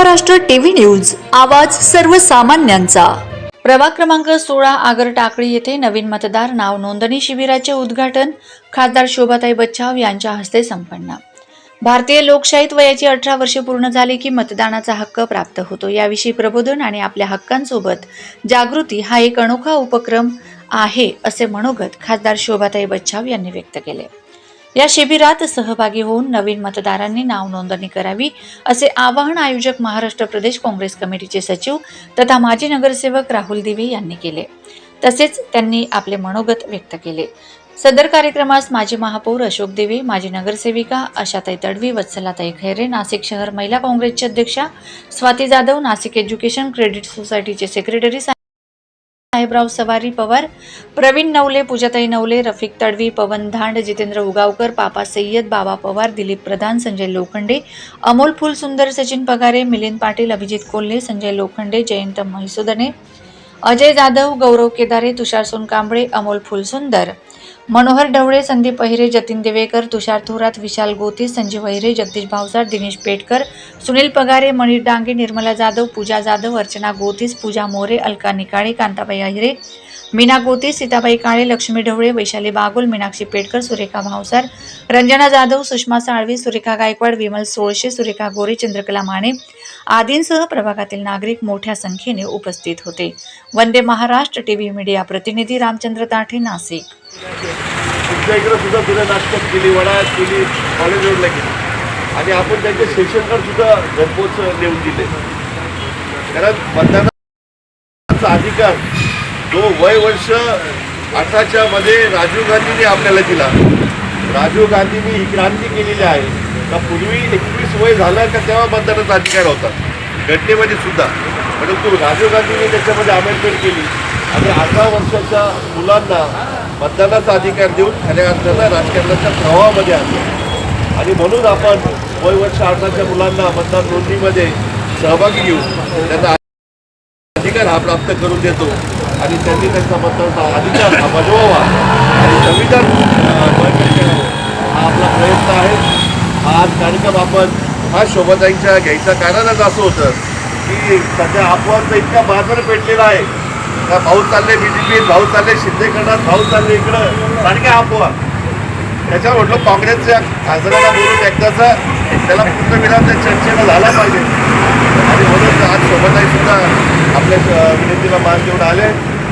Maharashtra TV news आवाज सर्वसामान्यांचा. प्रभाग क्रमांक सोळा आगर टाकळी येथे नवीन मतदार नाव नोंदणी शिबिराचे उद्घाटन खासदार शोभाताई बच्चाव यांच्या हस्ते संपन्न. भारतीय लोकशाहीत वयाची अठरा वर्षे पूर्ण झाली की मतदानाचा हक्क प्राप्त होतो. याविषयी प्रबोधन आणि आपल्या हक्कांसोबत जागृती हा एक अनोखा उपक्रम आहे असे मनोगत खासदार शोभाताई बच्चाव यांनी व्यक्त केले. या शिबिरात सहभागी होऊन नवीन मतदारांनी नाव नोंदणी करावी असे आवाहन आयोजक महाराष्ट्र प्रदेश काँग्रेस कमिटीचे सचिव तथा माजी नगरसेवक राहुल दिवे यांनी केले. तसेच त्यांनी आपले मनोगत व्यक्त केले. सदर कार्यक्रमास माजी महापौर अशोक देवे माजी नगरसेविका आशाताई तडवी वत्सलाताई खैरे नाशिक शहर महिला काँग्रेसच्या अध्यक्षा स्वाती जाधव नाशिक एज्युकेशन क्रेडिट सोसायटीचे सेक्रेटरी साहेबराव सवारी पवार प्रवीण नवले पूजाताई नवले रफिक तडवी पवन धांड जितेंद्र उगावकर पापा सय्यद बाबा पवार दिलीप प्रधान संजय लोखंडे अमोल फुलसुंदर सचिन पगारे मिलिंद पाटील अभिजित कोल्हे संजय लोखंडे जयंत म्हैसुदने अजय जाधव गौरव केदारे तुषार सोनकांबळे अमोल फुलसुंदर मनोहर ढवळे संदीप अहिरे जतीन देवेकर तुषार थोरात विशाल गोती संजीव अहिरे जगदीश भावसार दिनेश पेटकर सुनील पगारे मणिर डांगे निर्मला जाधव पूजा जाधव अर्चना गोतीस पूजा मोरे अलका निकाळे कांताबाई अहिरे मीना गोते सीताबाई काळे लक्ष्मी ढवळे वैशाली बागुल मीनाक्षी पेटकर सुरेखा भावसार रंजना जाधव सुषमा साळवी सुरेखा गायकवाड विमल सोळशे सुरेखा गोरे चंद्रकला माने आदींसह प्रभागातील नागरिक मोठ्या संख्येने उपस्थित होते. Vande Maharashtra T V media प्रतिनिधी रामचंद्र ताठे नाशिक. आणि आपण त्यांचे स्टेशन कार्ड सुद्धा घरपोच नेऊन दिले. कारण मतदानाचा अधिकार तो वय वर्ष अठराच्या मध्ये राजीव गांधींनी आपल्याला दिला. राजीव गांधींनी ही क्रांती केलेली आहे. का पूर्वी एकवीस वय झालं का तेव्हा मतदानाचा अधिकार होता. घटनेमध्ये सुद्धा. परंतु राजीव गांधींनी त्याच्यामध्ये अमेंडमेंट केली. आणि अठरा वर्षाच्या मुलांना मतदानाचा अधिकार देऊन खऱ्या अर्थानं राजकारणाच्या प्रवाहामध्ये आणलं. आणि म्हणून आपण वय वर्ष अठराच्या मुलांना मतदार नोंदणीमध्ये सहभागी घेऊन त्यांना अधिकार हा प्राप्त करून देतो. आणि त्यांनी त्यांचा मतदानाचा अधिकार हा बजवावा आणि संविधान बळकट करावं हा आपला प्रयत्न आहे. आज कार्यक्रम आपण हा शोभाताईंच्या घ्यायचं कारणच असं होतं की सध्या अफवांचा इतका बाजार पेटलेला आहे. का भाऊ चालले बी जे पीत भाऊ चालले शिंदेकडं भाऊ चालले इकडं. सारख्या अफवा त्याच्यावर म्हटलं काँग्रेसच्या खासदाराला बोलून एकदाचा त्याला पूर्ण विराम चर्चेला झाला पाहिजे. आणि म्हणून आज शोभाताईसुद्धा आपल्या विनंतीला मान देऊन आले.